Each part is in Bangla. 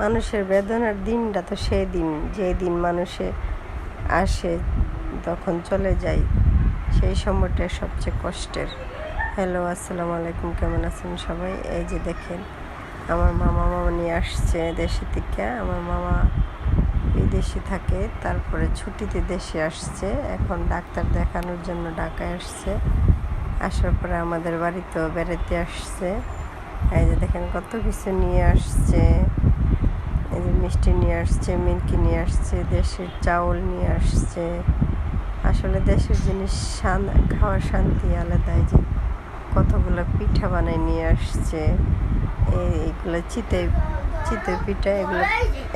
মানুষের বেদনার দিনটা তো সেই দিন যে দিন মানুষে আসে, তখন চলে যায়। সেই সময়টা সবচেয়ে কষ্টের। হ্যালো, আসসালামু আলাইকুম, কেমন আছেন সবাই? এই যে দেখেন, আমার মামা মামা নিয়ে আসছে দেশে থেকে। আমার মামা বিদেশে থাকে, তারপরে ছুটিতে দেশে আসছে। এখন ডাক্তার দেখানোর জন্য ঢাকায় আসছে। আসার পরে আমাদের বাড়িতেও বেড়াতে আসছে। এই যে দেখেন, কত কিছু নিয়ে আসছে। এই যে মিষ্টি নিয়ে আসছে, মিল্কি নিয়ে আসছে, দেশের চাউল নিয়ে আসছে। আসলে দেশের জিনিস শান খাওয়ার শান্তি আলাদা যে কতগুলো পিঠা বানায় নিয়ে আসছে। এই এইগুলো চিতে চিতে পিঠা, এগুলো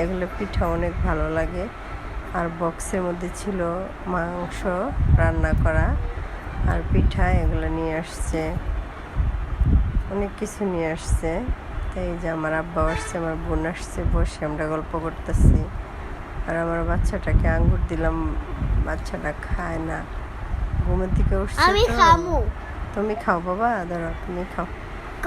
এগুলো পিঠা অনেক ভালো লাগে। আর বক্সের মধ্যে ছিল মাংস রান্না করা আর পিঠা এগুলো নিয়ে আসছে। অনেক কিছু নিয়ে আসছে। এই যে আমার আব্বা আসছে আমার বোন আসছে বসে আমরা গল্প করতেছি। আর আমার বাচ্চাটাকে আঙ্গুর দিলাম বাচ্চাটা খায় না। ঘুমের দিকে উঠছে আমি খামু। তুমি খাও বাবা ধরো তুমি খাও।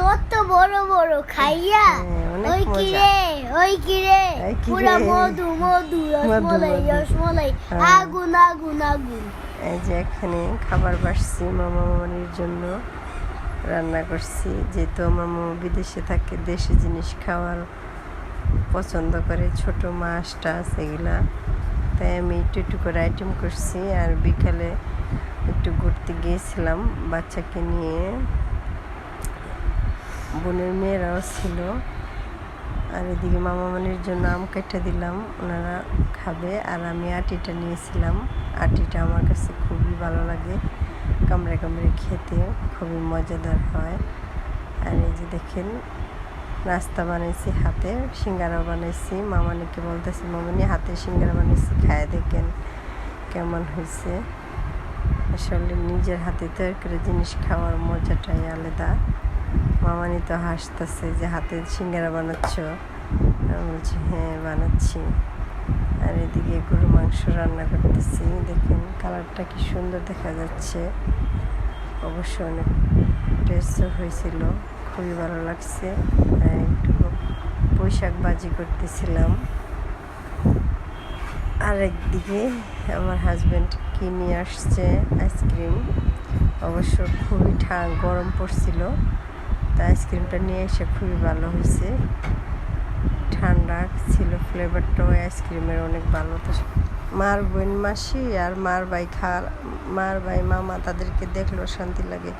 কত বড় বড় খাইয়া। হ্যাঁ, ওই কিরে ওই কিরে পুরা? মধু মধু রসমলাই। রসমলাই হ্যাঁ। আগুন আগুন আগুন। এই যে এখানে খাবার বাসছি মামা মামানির জন্য। রান্না করছি। যেহেতু আমার মামা বিদেশে থাকে, দেশি জিনিস খাওয়ার পছন্দ করে। ছোট মাছ টাছ এগুলা। তাই আমি একটু একটু করে আইটেম করছি। আর বিকালে একটু ঘুরতে গিয়েছিলাম বাচ্চাকে নিয়ে। বোনের মেয়েরাও ছিল। আর এদিকে মামামনির জন্য আম কেটে দিলাম। ওনারা খাবে। আর আমি আটিটা নিয়েছিলাম। আটিটা আমার কাছে খুবই ভালো লাগে। কামড়ে কামড়ে খেতে খুবই মজাদার হয় আর এই যে দেখেন নাস্তা বানাইছি হাতে সিঙ্গারা বানাইছি মামানিকে বলতেছি মামানি হাতে সিঙ্গারা বানাইছি খায় দেখেন কেমন হয়েছে আসলে নিজের হাতে তৈরি করে জিনিস খাওয়ার মজাটাই আলাদা মামানি তো হাসতেছে যে হাতে সিঙ্গারা বানাচ্ছ বলছি হ্যাঁ বানাচ্ছি আর এদিকে গরু মাংস রান্না করতেছি। দেখেন কালারটা কি সুন্দর দেখা যাচ্ছে। অবশ্য অনেক টেস্টও হয়েছিল, খুবই ভালো লাগছে। একটু বৈশাখ বাজি করতেছিলাম। আর একদিকে আমার হাজব্যান্ড কিনে আসছে? আইসক্রিম। অবশ্য খুবই ঠা, গরম পড়ছিল। তা আইসক্রিমটা নিয়ে এসে খুবই ভালো হয়েছে। ঠান্ডা ছিল ফ্লেভারটাও আইসক্রিমের অনেক ভালো। মার বোন মাসি আর মার ভাই খার, মার ভাই মামা তাদেরকে দেখলেও শান্তি লাগে।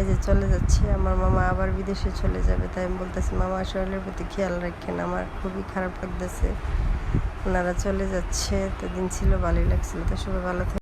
এই যে চলে যাচ্ছে, আমার মামা আবার বিদেশে চলে যাবে, তাই আমি বলতেছি, মামা, শরীরের প্রতি খেয়াল রাখেন, আমার খুবই খারাপ লাগতেছে। ওনারা চলে যাচ্ছে তো দিন ছিল, ভালোই লাগছিল। তো সবাই ভালো থাকে